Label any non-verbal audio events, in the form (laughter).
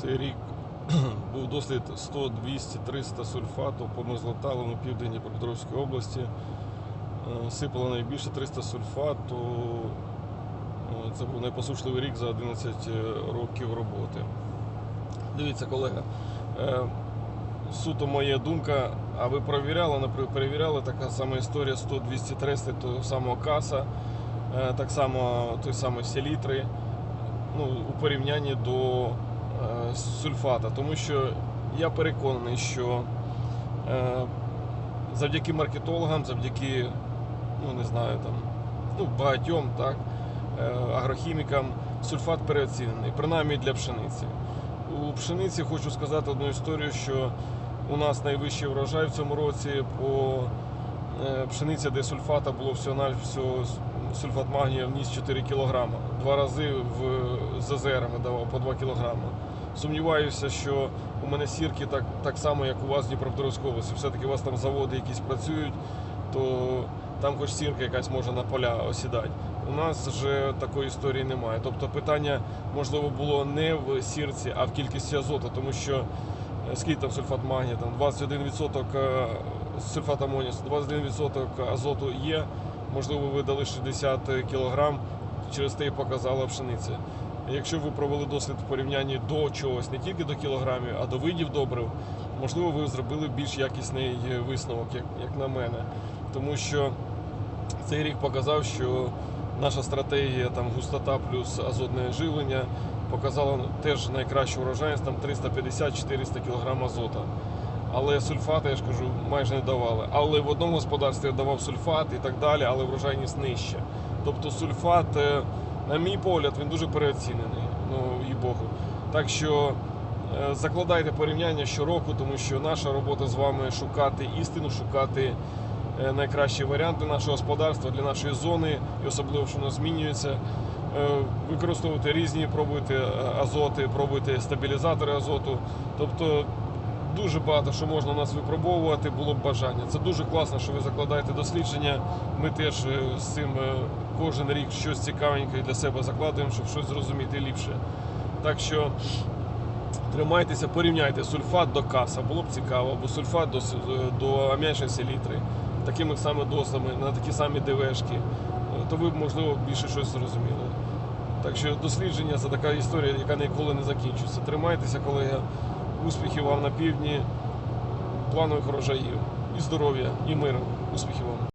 Цей рік (clears throat) був дослід 100, 200, 300 сульфату по мерзлоталому південь Дніпропетровської області. Е, Сипало найбільше 300 сульфату. Е, Це був найпосушливий рік за 11 років роботи. Дивіться, колега, е, суто моя думка, а ви перевіряли, наприклад, перевіряли така сама історія 100, 200, 300 того самого каса, е, так само той самий селітри, ну, у порівнянні до е, сульфата. Тому що я переконаний, що е, завдяки маркетологам, завдяки, ну не знаю, там, ну, багатьом, так, е, агрохімікам, сульфат переоцінений, принаймні для пшениці. У пшениці хочу сказати одну історію, що у нас найвищий врожай в цьому році по е, пшениці, де сульфата було всього на всього сульфат магнія вніс 4 кг. Два рази в з озерами давав по 2 кг. Сумніваюся, що у мене сірки так, так само, як у вас в Дніпропетровській області. Все-таки у вас там заводи якісь працюють, то там хоч сірка якась може на поля осідати. У нас вже такої історії немає. Тобто питання можливо було не в сірці, а в кількості азоту, тому що е, скільки там сульфат магнія, там 21% е, сульфат амонію, 21% азоту є. Можливо, ви дали 60 кг, через те і показала пшениця. Якщо ви провели дослід в порівнянні до чогось, не тільки до кілограмів, а до видів добрив, можливо, ви зробили більш якісний висновок, як, як на мене. Тому що цей рік показав, що наша стратегія там густота плюс азотне живлення показала теж найкращу урожайність, там 350-400 кг азота. Але сульфати, я ж кажу, майже не давали. Але в одному господарстві я давав сульфат і так далі, але врожайність нижча. Тобто сульфат, е, на мій погляд, він дуже переоцінений, ну і Богу. Так що е, закладайте порівняння щороку, тому що наша робота з вами шукати істину, шукати е, найкращі варіанти нашого господарства для нашої зони, і особливо, що воно змінюється. Використовуйте різні, пробуйте азоти, пробуйте стабілізатори азоту. Тобто дуже багато що можна у нас випробовувати, було б бажання. Це дуже класно, що ви закладаєте дослідження. Ми теж е, з цим е, кожен рік щось цікавеньке для себе закладуємо, щоб щось зрозуміти ліпше. Так що тримайтеся, порівняйте сульфат до каса, було б цікаво, або сульфат до, с- до ам'ячної селітри, такими саме дозами, на такі самі ДВшки, Е, то ви б, можливо, більше щось зрозуміли. Так що дослідження це така історія, яка ніколи не закінчиться. Тримайтеся, колеги. Успіхів вам на півдні, планових врожаїв і здоров'я, і миру. Успіхів вам.